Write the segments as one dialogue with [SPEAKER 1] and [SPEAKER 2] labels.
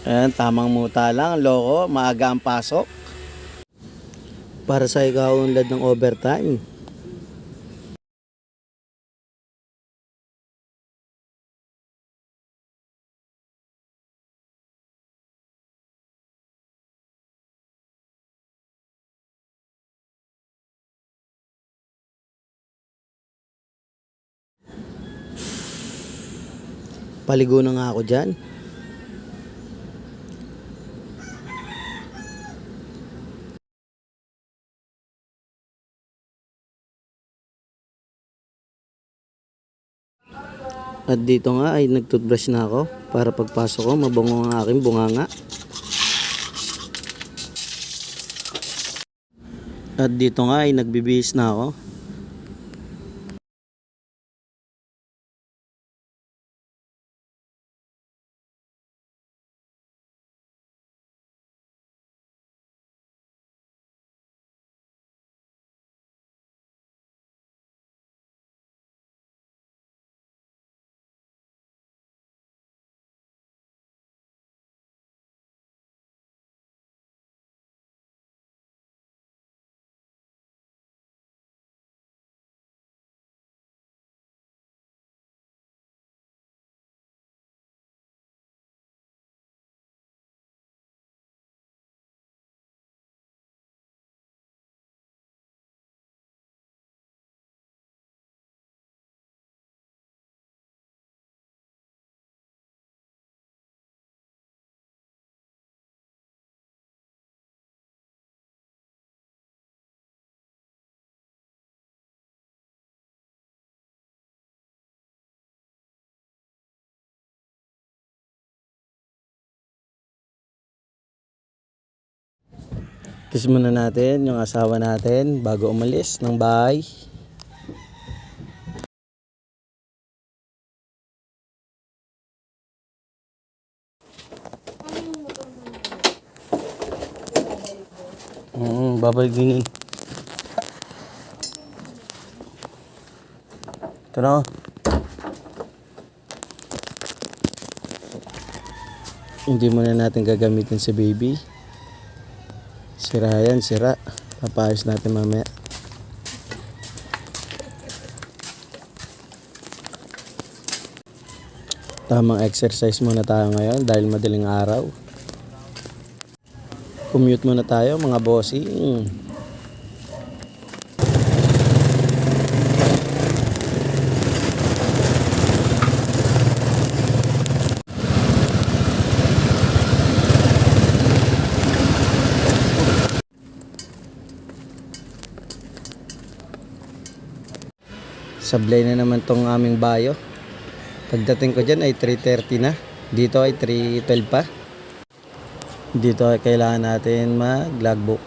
[SPEAKER 1] Ayan, tamang muta lang, loko, maaga ang pasok. Para sa ikaw unlad ng overtime. Paligo na nga ako dyan. At dito nga ay nagtoothbrush na ako para pagpasok ko mabango ang aking bunganga. At dito nga ay nagbibihis na ako. Kiss muna natin yung asawa natin bago umalis ng bahay. Mm, babalik din yun. Ito na. Hindi muna natin gagamitin si baby. Sira yan, sira. Papayos natin mamaya. Tamang exercise muna tayo ngayon dahil madaling araw. Commute muna tayo mga bossing. Sablay na naman tong aming bayo. Pagdating ko dyan ay 3.30 na. Dito ay 3.12 pa. Dito ay kailangan natin mag logbook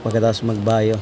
[SPEAKER 1] pagkatapos magbayo.